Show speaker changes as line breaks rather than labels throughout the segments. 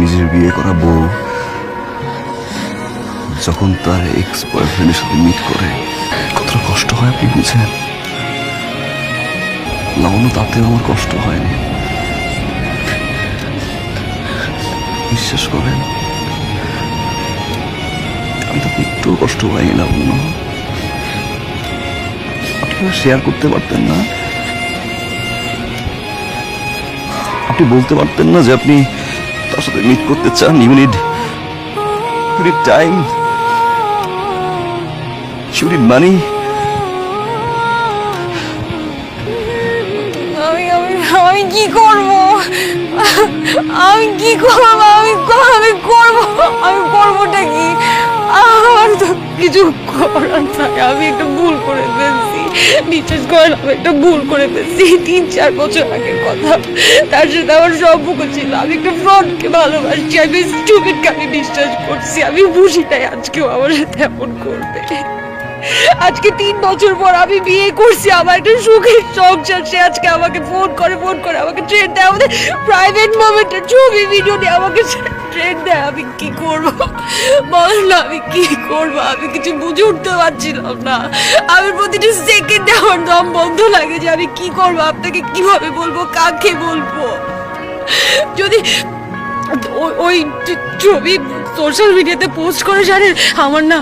নিজের বিয়ে করা বউ যখন তার এক্স বয়ফ্রেন্ডের সাথে মিট করে কতটা কষ্ট হয় আপনি বুঝেন? লাবণ্য তাতে আমার কষ্ট হয়নি। বিশ্বাস করেন, আমি তো একটু কষ্ট পাইনি লাবণ্য। আপনারা শেয়ার করতে পারতেন না। আপনি বলতে পারতেন না যে আপনি তার সাথে মিট করতে চান you need you need time you need money
আমি আমি আমি কি করব? আমি কি করব? আমি আমি করব, আমি করবটা কি? আমার তো কিছু করার নাই, আমি একটা ভুল করে ফেলছি। বিশ্বাস করেন আমি একটা ভুল করে ফেলছি। তিন, চার বছর আগের কথা। তার সাথে আমার সম্পর্ক ছিল। আমি একটা ফ্রন্টকে ভালোবাসছি। আমি স্টুপিডকে আমি বিশ্বাস করছি? আমি বুঝি তাই আজকেও আমার সাথে এমন করবে। আজকে তিন বছর পর আমি বিয়ে করছি, আমার একটা সুখের সংসার। সে আজকে আমাকে ফোন করে ফোন করে, আমাকে ট্রেন দেয়। আমাদের প্রাইভেট মোমেন্টের ছবি ভিডিও নিয়ে আমাকে ট্রেন দেয়। আমি কি করব? বল আমি কি করব? আমি কিছু বুঝে উঠতে পারছিলাম না। আমি প্রতিটি সেকেন্ডে আমার দম বন্ধ লাগে যে আমি কি করব? আপনাকে কীভাবে বলব? কাকে বলব? যদি ওই- ওই ছবি সোশ্যাল মিডিয়াতে পোস্ট করে জানেন আমার না,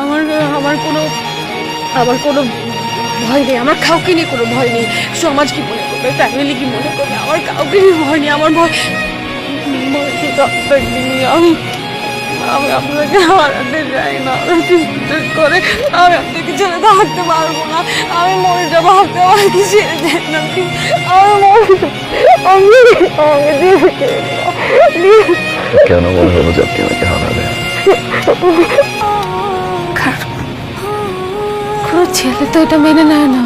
আমার আমার কোনো আমার কোনো ভয় নেই, আমার কাউকে নিয়ে কোনো ভয় নেই সমাজ কি মনে করবে ফ্যামিলি কি মনে করবে আমার কাউকে নিয়ে ভয় নেই, আমার ভয়। আমি আমি আপনাকে হারাতে চাই না বিশ্বাস করে আমি আপনাকে ছেড়ে থাকতে পারব না আমি মরে যাব, আপনি আমাকে ছেড়ে দেন না। আমি মরে যাব আমি আমাকে please।
কেন মনে হলো যে আপনি আমাকে হারাবেন?
কোনো ছেলে তো এটা মেনে নেয় না।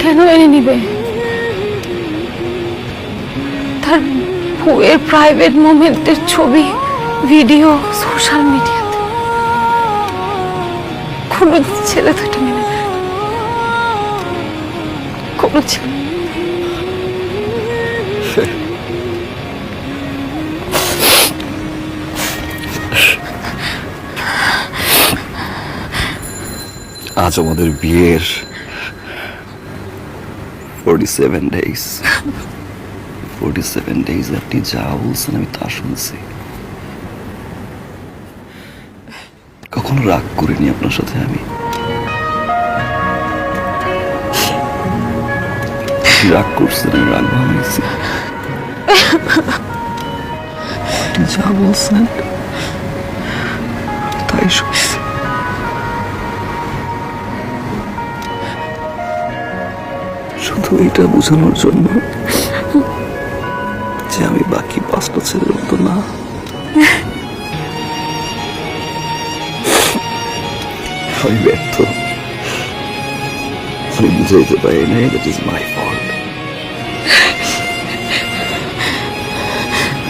কেন মেনে নিবে? তার বউয়ের প্রাইভেট মোমেন্টের ছবি ভিডিও সোশ্যাল মিডিয়াতে কোনো ছেলে তো এটা মেনে নেয় কোনো ছেলে।
আজ আমাদের বিয়ের ফোরটি সেভেন ফোরটি সেভেন আপনি যা বলছেন আমি তা শুনছি। কখনো রাগ করিনি আপনার সাথে আমি। রাগ করছেন আমি? রাগ ভাঙাইছি আপনি যা বলছেন তাই শুনছি। শুধু এটা বোঝানোর জন্য যে আমি বাকি পাঁচটা ছেলের মতো না। আমি ব্যর্থ। আমি বুঝাইতে পারি নাই দ্যাট ইজ মাই ফল্ট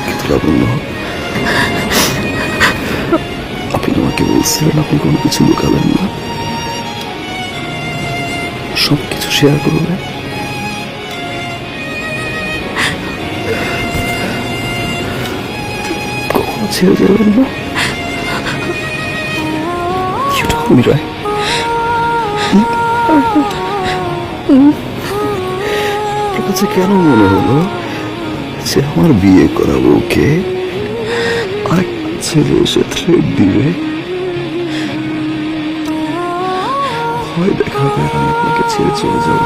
কিন্তু লাবণ্য আপনি আমাকে বলছিলেন, আপনি কোনো কিছু লুকাবেন না। সব কিছু শেয়ার করবেন ছেড়ে যাবেন না You told me? কাছে কেন মনে হলো যে আমার বিয়ে করা বউকে আরেক ছেলে এসে থ্রেড দিবে ভয় দেখাবে আমি আপনাকে ছেড়ে চলে যাব